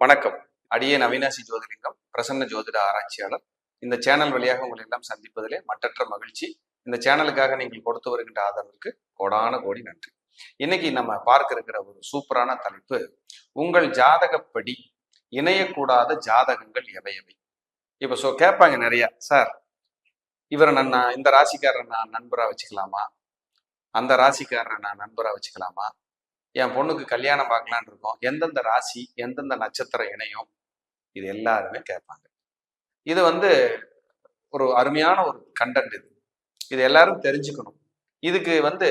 வணக்கம். அடியே நவீனாசி ஜோதிலிங்கம் பிரசன்ன ஜோதிட ஆராய்ச்சியாளர். இந்த சேனல் வழியாக உங்களை எல்லாம் சந்திப்பதிலே மற்றற்ற மகிழ்ச்சி. இந்த சேனலுக்காக நீங்கள் கொடுத்து வருகின்ற ஆதரவிற்கு கோடான கோடி நன்றி. இன்னைக்கு நம்ம பார்க்க இருக்கிற ஒரு சூப்பரான தலைப்பு உங்கள் ஜாதகப்படி இணையக்கூடாத ஜாதகங்கள் எவை எவை? இப்ப சோ கேட்பாங்க நிறைய. சார் இவரை நான் நான் இந்த ராசிக்காரரை நான் நண்பரா வச்சுக்கலாமா? அந்த ராசிக்காரரை நான் நண்பரா வச்சுக்கலாமா? என் பொண்ணுக்கு கல்யாணம் பார்க்கலான்னு இருக்கோம். எந்தெந்த ராசி எந்தெந்த நட்சத்திரம் இணையும்? இது எல்லாருமே கேட்பாங்க. இது வந்து ஒரு அருமையான ஒரு கண்டென்ட் இது. இது எல்லாரும் தெரிஞ்சுக்கணும். இதுக்கு வந்து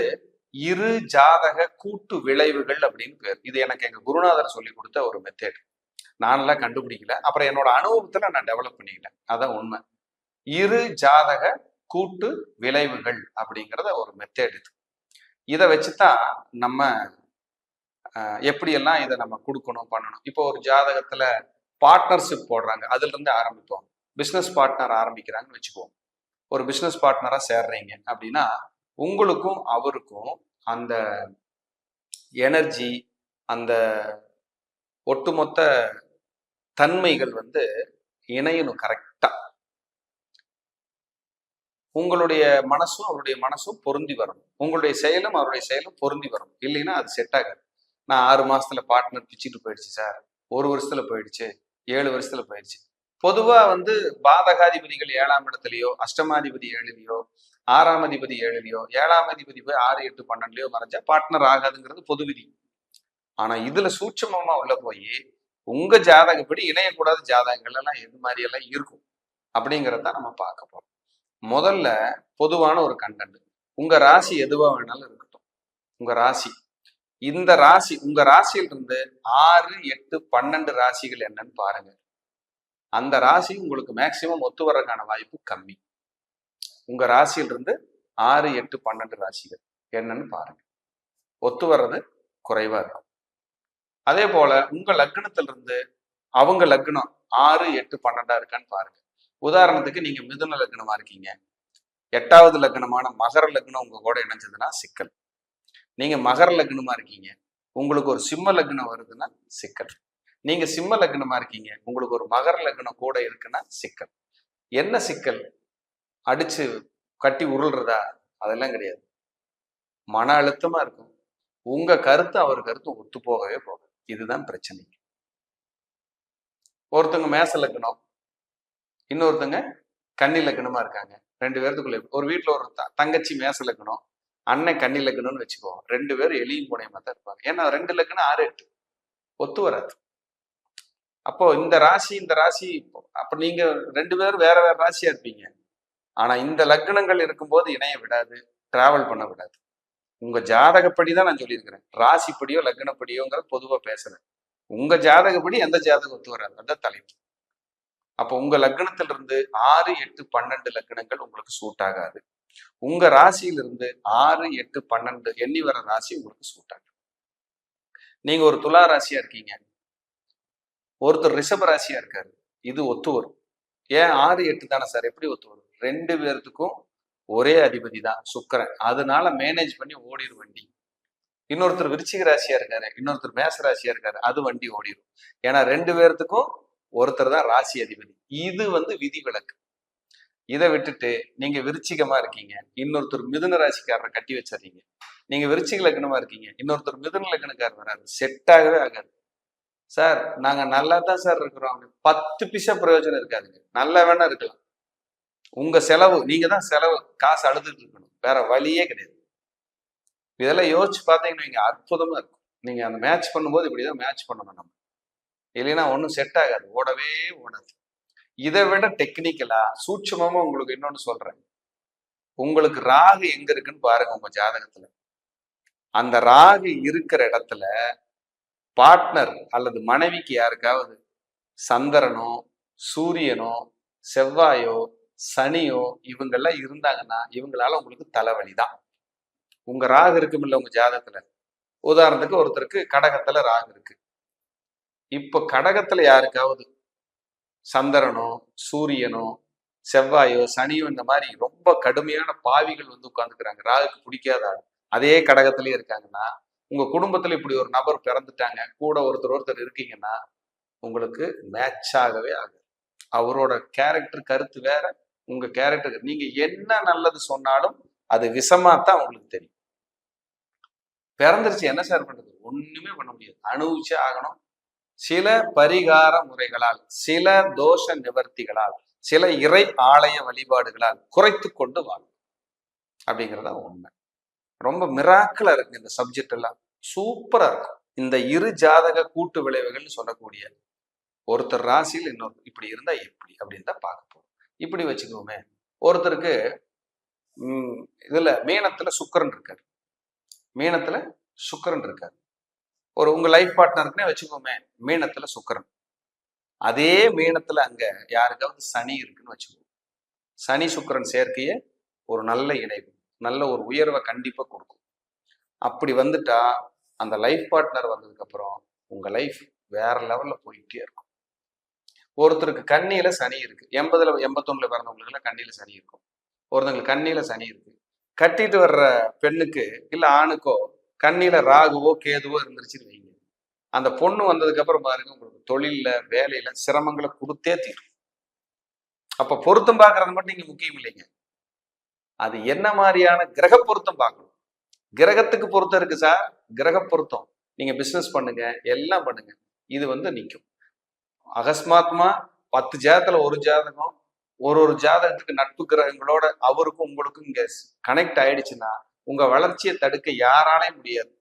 இரு ஜாதக கூட்டு விளைவுகள் அப்படின்னு பேர். இது எனக்கு எங்க குருநாதர் சொல்லி கொடுத்த ஒரு மெத்தேட் நானெல்லாம் கண்டுபிடிக்கல. அப்புறம் என்னோட அனுபவத்துல நான் டெவலப் பண்ணிக்கல அதான் உண்மை. இரு ஜாதக கூட்டு விளைவுகள் அப்படிங்கிறத ஒரு மெத்தேட் இது. இதை வச்சுதான் நம்ம எப்படியெல்லாம் இதை நம்ம கொடுக்கணும் பண்ணணும். இப்போ ஒரு ஜாதகத்துல பார்ட்னர்ஷிப் போடுறாங்க. அதுல இருந்து ஆரம்பிப்போம். பிஸ்னஸ் பார்ட்னர் ஆரம்பிக்கிறாங்கன்னு வச்சுக்குவோம். ஒரு பிஸ்னஸ் பார்ட்னரா சேர்றீங்க அப்படின்னா உங்களுக்கும் அவருக்கும் அந்த எனர்ஜி அந்த ஒட்டுமொத்த தன்மைகள் வந்து இணையணும் கரெக்டா உங்களுடைய மனசும் அவருடைய மனசும் பொருந்தி வரணும். உங்களுடைய செயலும் அவருடைய செயலும் பொருந்தி வரணும். இல்லைன்னா அது செட் ஆகாது. நான் ஆறு மாசத்துல பார்ட்னர் பிச்சுட்டு போயிடுச்சு சார் ஒரு வருஷத்துல போயிடுச்சு. ஏழு வருஷத்துல போயிடுச்சு. பொதுவா வந்து பாதகாதிபதிகள் ஏழாம் இடத்துலயோ அஷ்டமாதிபதி ஏழுலையோ ஆறாம் அதிபதி ஏழுலையோ ஏழாம் அதிபதி போய் ஆறு எட்டு பன்னெண்டுலயோ மறைஞ்சா பார்ட்னர் ஆகாதுங்கிறது பொது விதி. ஆனா இதுல சூட்சமமா உள்ள போய் உங்க ஜாதகப்படி இணையக்கூடாத ஜாதகங்கள் எல்லாம் எது மாதிரி எல்லாம் இருக்கும்? அப்படிங்கிறத நம்ம பார்க்க போறோம். முதல்ல பொதுவான ஒரு கண்டென்ட் உங்க ராசி எதுவா வேணாலும் இருக்கட்டும். உங்க ராசி. இந்த ராசி உங்க ராசியிலிருந்து ஆறு எட்டு பன்னெண்டு ராசிகள் என்னன்னு பாருங்க. அந்த ராசி உங்களுக்கு மேக்சிமம் ஒத்து வர்றதுக்கான வாய்ப்பு கம்மி. உங்க ராசியிலிருந்து ஆறு எட்டு பன்னெண்டு ராசிகள் என்னன்னு பாருங்க. ஒத்து வர்றது குறைவா இருக்கும். அதே போல உங்க லக்னத்திலிருந்து அவங்க லக்னம் ஆறு எட்டு பன்னெண்டா இருக்கான்னு பாருங்க. உதாரணத்துக்கு நீங்க மிதுன லக்னமா இருக்கீங்க. எட்டாவது லக்னமான மகர லக்னம் உங்க கூட இணைஞ்சதுன்னா சிக்கல். நீங்க மகர லக்னமா இருக்கீங்க. உங்களுக்கு ஒரு சிம்ம லக்னம் வருதுன்னா சிக்கல். நீங்க சிம்ம லக்னமா இருக்கீங்க. உங்களுக்கு ஒரு மகர லக்னம் கூட இருக்குன்னா சிக்கல். என்ன சிக்கல்? அடிச்சு கட்டி உருள்றதா? அதெல்லாம் கிடையாது. மன அழுத்தமா இருக்கும். உங்க கருத்து அவர் கருத்து ஒத்து போகவே போகும் இதுதான் பிரச்சனை. ஒருத்தங்க மேச லக்னம் இன்னொருத்தங்க கன்னி லக்னமா இருக்காங்க. ரெண்டு பேர்த்துக்குள்ள ஒரு வீட்டுல ஒரு தங்கச்சி மேச லக்னம் அண்ணன் கண்ணி லக்னம்னு வச்சுக்குவோம் ரெண்டு பேரும் எலியும் புனையமா தான் இருப்பாங்க. ஏன்னா ரெண்டு லக்னம் ஆறு எட்டு. ஒத்து வராது. அப்போ இந்த ராசி இந்த ராசி அப்ப நீங்க ரெண்டு பேரும் வேற வேற ராசியா இருப்பீங்க. ஆனா இந்த லக்னங்கள் இருக்கும்போது இணைய விடாது டிராவல் பண்ண விடாது. உங்க ஜாதகப்படி தான் நான் சொல்லியிருக்கிறேன். ராசிப்படியோ லக்னப்படியோங்கிறது பொதுவா பேசுறேன். உங்க ஜாதகப்படி எந்த ஜாதகம் ஒத்து வராது. அந்த தலைப்பு. அப்போ உங்க லக்னத்துல இருந்து ஆறு எட்டு பன்னெண்டு லக்னங்கள் உங்களுக்கு சூட் ஆகாது. உங்க ராசியிலிருந்து ஆறு எட்டு பன்னெண்டு எண்ணி வர ராசி உங்களுக்கு சூட் ஆகாது நீங்க ஒரு துலா ராசியா இருக்கீங்க. ஒருத்தர் ரிஷப ராசியா இருக்காரு. இது ஒத்து வரும். ஏன் ஆறு எட்டு தானே சார்? எப்படி ஒத்து வரும்? ரெண்டு பேர்த்துக்கும் ஒரே அதிபதி தான் சுக்கரன். அதனால மேனேஜ் பண்ணி ஓடிடும் வண்டி. இன்னொருத்தர் விருச்சிக ராசியா இருக்காரு. இன்னொருத்தர் மேச ராசியா இருக்காரு. அது வண்டி ஓடிடும் ஏன்னா ரெண்டு பேர்த்துக்கும் ஒருத்தர் தான் ராசி அதிபதி. இது வந்து விதி விலக்கு இதை விட்டுட்டு நீங்க விருச்சிகமா இருக்கீங்க. இன்னொருத்தர் மிதுன ராசிக்காரரை கட்டி வச்சிடறீங்க. நீங்க விருச்சிக லக்னமா இருக்கீங்க. இன்னொருத்தர் மிதுன லக்னக்காரர் வராது செட் ஆகவே ஆகாது. சார் நாங்க நல்லா தான் சார் இருக்கிறோம். அப்படின்னு பத்து பிசா பிரயோஜனம் இருக்காதுங்க. நல்லா வேணா இருக்கலாம். உங்க செலவு நீங்க தான் செலவு. காசு அழுதுட்டு இருக்கணும். வேற வழியே கிடையாது. இதெல்லாம் யோசிச்சு பார்த்தீங்கன்னா நீங்க அற்புதமா இருக்கும். நீங்க அந்த மேட்ச் பண்ணும்போது இப்படிதான் மேட்ச் பண்ணணும் நம்ம. இல்லைன்னா ஒன்றும் செட் ஆகாது. ஓடவே ஓடாது. இதை விட டெக்னிக்கலா சூட்சமமா உங்களுக்கு இன்னொன்னு சொல்றேன். உங்களுக்கு ராகு எங்க இருக்குன்னு பாருங்க உங்க ஜாதகத்துல. அந்த ராகு இருக்கிற இடத்துல பார்ட்னர் அல்லது மனைவிக்கு யாருக்காவது சந்திரனோ சூரியனோ செவ்வாயோ சனியோ இவங்கெல்லாம் இருந்தாங்கன்னா இவங்களால உங்களுக்கு தலைவலி தான். உங்க ராகு இருக்குமில்ல உங்க ஜாதகத்துல. உதாரணத்துக்கு ஒருத்தருக்கு கடகத்துல ராகு இருக்கு. இப்ப கடகத்துல யாருக்காவது சந்திரனோ சூரியனோ செவ்வாயோ சனியோ இந்த மாதிரி ரொம்ப கடுமையான பாவிகள் வந்து உட்காந்துக்கிறாங்க ராகுக்கு பிடிக்காத ஆள். அதே கடகத்திலேயே இருக்காங்கன்னா உங்க குடும்பத்துல இப்படி ஒரு நபர் பிறந்துட்டாங்க கூட ஒருத்தர் ஒருத்தர் இருக்கீங்கன்னா உங்களுக்கு மேட்ச் ஆகவே ஆகும் அவரோட கேரக்டர் கருத்து வேற உங்க கேரக்டர் நீங்க என்ன நல்லது சொன்னாலும் அது விஷமா தான் உங்களுக்கு தெரியும். பிறந்துருச்சு என்ன சார் பண்றது? ஒண்ணுமே பண்ண முடியாது. அனுபவிச்சே ஆகணும். சில பரிகார முறைகளால் சில தோஷ நிவர்த்திகளால் சில இறை ஆலய வழிபாடுகளால் குறைத்து கொண்டு வாழும். அப்படிங்கிறதா உண்மை. ரொம்ப மிராக்கலா இருக்கு இந்த சப்ஜெக்ட் எல்லாம். சூப்பரா இருக்கும் இந்த இரு ஜாதக கூட்டு விளைவுகள்னு சொல்லக்கூடிய ஒருத்தர் ராசியில் இன்னொரு இப்படி இருந்தா எப்படி அப்படின்னு தான் பார்க்க போறோம். இப்படி வச்சுக்கோமே. ஒருத்தருக்கு உம் இதுல மீனத்துல சுக்கரன் இருக்காரு. மீனத்துல சுக்கரன் இருக்காரு. ஒரு உங்க லைஃப் பார்ட்னருக்குனே வச்சுக்கோமே மீனத்துல சுக்கரன். அதே மீனத்துல அங்க யாருக்காவது சனி இருக்குன்னு வச்சுக்கோ சனி சுக்கரன் சேர்க்கைய ஒரு நல்ல இணைவு நல்ல ஒரு உயர்வை கண்டிப்பா கொடுக்கும். அப்படி வந்துட்டா அந்த லைஃப் பார்ட்னர் வந்ததுக்கு அப்புறம் உங்க லைஃப் வேற லெவல்ல போயிட்டே இருக்கும். ஒருத்தருக்கு கண்ணியில சனி இருக்கு. எண்பதுல எண்பத்தொன்னுல பிறந்தவங்களுக்கு எல்லாம் கண்ணியில சனி இருக்கும். ஒருத்தங்களுக்கு கண்ணியில சனி இருக்கு. கட்டிட்டு வர்ற பெண்ணுக்கு இல்ல ஆணுக்கோ கண்ணில ராகுவோ கேதுவோ இருந்துருச்சுன்னு வைங்க. அந்த பொண்ணு வந்ததுக்கு அப்புறம் பாருங்க உங்களுக்கு தொழில்ல வேலையில சிரமங்களை கொடுத்தே தீரும். அப்ப பொருத்தம் பார்க்கறது மட்டும் இங்க முக்கியம் இல்லைங்க. அது என்ன மாதிரியான கிரக பொருத்தம் பார்க்கணும். கிரகத்துக்கு பொருத்தம் இருக்கு சார். கிரக பொருத்தம். நீங்க பிசினஸ் பண்ணுங்க எல்லாம் பண்ணுங்க. இது வந்து நிற்கும் அகஸ்மாத்மா பத்து ஜாதத்துல ஒரு ஜாதகம் ஒரு ஒரு ஜாதகத்துக்கு நட்பு கிரகங்களோட அவருக்கும் உங்களுக்கும் இங்க கனெக்ட் ஆயிடுச்சுன்னா உங்க வளர்ச்சியை தடுக்க யாராலையும் முடியாது.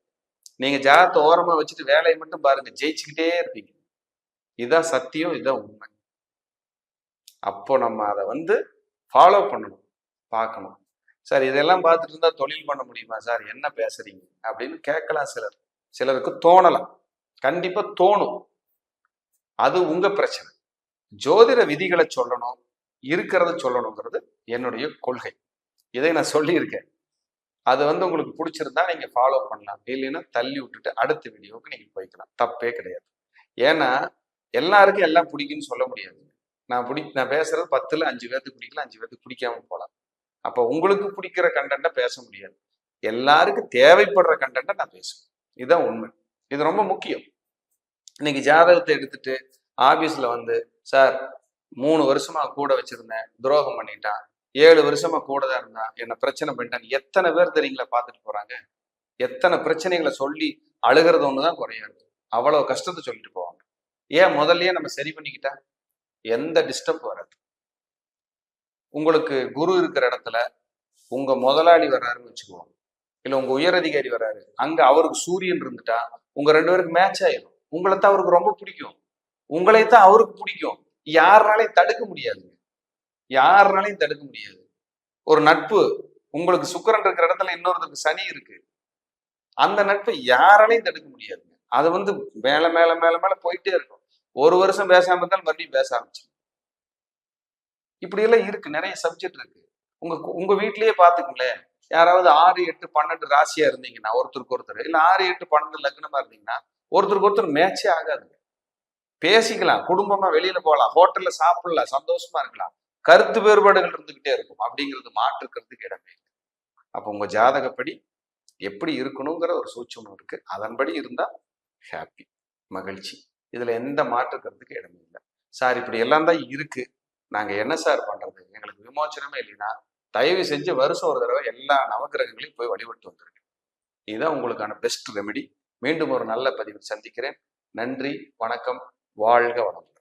நீங்க ஜாதகத்தை ஓரமா வச்சுட்டு வேலையை மட்டும் பாருங்க ஜெயிச்சுக்கிட்டே இருப்பீங்க. இதுதான் சத்தியம் இதுதான் உண்மை. அப்போ நம்ம அதை வந்து ஃபாலோ பண்ணணும் பார்க்கணும். சார் இதெல்லாம் பார்த்துட்டு இருந்தா தொழில் பண்ண முடியுமா சார்? என்ன பேசுறீங்க? அப்படின்னு கேட்கலாம் சிலர். சிலருக்கு தோணலாம். கண்டிப்பா தோணும். அது உங்க பிரச்சனை. ஜோதிட விதிகளை சொல்லணும் இருக்கிறத சொல்லணுங்கிறது என்னுடைய கொள்கை. இதை நான் சொல்லியிருக்கேன். அது வந்து உங்களுக்கு பிடிச்சிருந்தா நீங்க ஃபாலோ பண்ணலாம். இல்லைன்னா தள்ளி விட்டுட்டு அடுத்த வீடியோவுக்கு நீங்க போய்க்கலாம். தப்பே கிடையாது. ஏன்னா எல்லாருக்கும் எல்லாம் பிடிக்குன்னு சொல்ல முடியாது. நான் பிடி நான் பேசுறது பத்துல அஞ்சு பேர்த்துக்கு பிடிக்கல அஞ்சு பேர்த்துக்கு பிடிக்காம போகலாம் அப்போ உங்களுக்கு பிடிக்கிற கண்டென்ட்டை பேச முடியாது. எல்லாருக்கும் தேவைப்படுற கண்டென்ட்டை நான் பேசுவேன். இதுதான் உண்மை. இது ரொம்ப முக்கியம். இன்னைக்கு ஜாதகத்தை எடுத்துட்டு ஆபீஸ்ல வந்து சார் மூணு வருஷமா கூட வச்சிருந்தேன். துரோகம் பண்ணிட்டான். ஏழு வருஷமா கூட தான் இருந்தா என்ன பிரச்சனை பண்ணிட்டாங்க. எத்தனை பேர் தெரியுங்களா பார்த்துட்டு போறாங்க? எத்தனை பிரச்சனைகளை சொல்லி அழுகிறது ஒண்ணுதான் குறையாது அவ்வளவு கஷ்டத்தை சொல்லிட்டு போவாங்க. ஏன் முதல்லயே நம்ம சரி பண்ணிக்கிட்டா? எந்த டிஸ்டர்ப் வராது. உங்களுக்கு குரு இருக்கிற இடத்துல உங்க முதலாளி வர்றாருன்னு வச்சுக்குவோம் இல்ல உங்க உயரதிகாரி வர்றாரு. அங்க அவருக்கு சூரியன் இருந்துட்டா உங்க ரெண்டு பேருக்கு மேட்ச் ஆயிடும் உங்களை தான் அவருக்கு ரொம்ப பிடிக்கும். உங்களை தான் அவருக்கு பிடிக்கும். யாருனாலையும் தடுக்க முடியாதுங்க யாருனாலையும் தடுக்க முடியாது. ஒரு நட்பு உங்களுக்கு சுக்கரன் இருக்கிற இடத்துல இன்னொருத்தருக்கு சனி இருக்கு. அந்த நட்பை யாராலையும் தடுக்க முடியாதுங்க. அது வந்து மேல மேல மேல மேல போயிட்டே இருக்கும். ஒரு வருஷம் பேசாம இருந்தாலும் மறுபடியும் பேச ஆரம்பிச்சு இப்படி எல்லாம் இருக்கு. நிறைய சப்ஜெக்ட் இருக்கு. உங்க உங்க வீட்லயே பாத்துக்கங்களேன் யாராவது ஆறு எட்டு பன்னெண்டு ராசியா இருந்தீங்கன்னா ஒருத்தருக்கு ஒருத்தர் இல்ல ஆறு எட்டு பன்னெண்டு லக்னமா இருந்தீங்கன்னா ஒருத்தருக்கு ஒருத்தர் மேட்சே ஆகாதுங்க. பேசிக்கலாம். குடும்பமா வெளியில போகலாம். ஹோட்டல்ல சாப்பிடலாம். சந்தோஷமா இருக்கலாம். கருத்து வேறுபாடுகள் இருந்துகிட்டே இருக்கும். அப்படிங்கிறது மாற்றுக்கிறதுக்கு இடமே இல்லை. அப்போ உங்க ஜாதகப்படி எப்படி இருக்கணுங்கிற ஒரு சூட்சமம் இருக்கு. அதன்படி இருந்தா ஹாப்பி மகிழ்ச்சி. இதுல எந்த மாற்றுக்கிறதுக்கு இடமே இல்லை. சார் இப்படி எல்லாம் தான் இருக்கு. நாங்க என்ன சார் பண்றது? எங்களுக்கு விமோச்சனமே இல்லைன்னா தயவு செஞ்சு வருஷம் ஒரு தடவை எல்லா நவகிரகங்களையும் போய் வழிபட்டு வந்துருங்க. இதுதான் உங்களுக்கான பெஸ்ட் ரெமெடி மீண்டும் ஒரு நல்ல பதிவில் சந்திக்கிறேன். நன்றி வணக்கம் வாழ்க வணக்கம்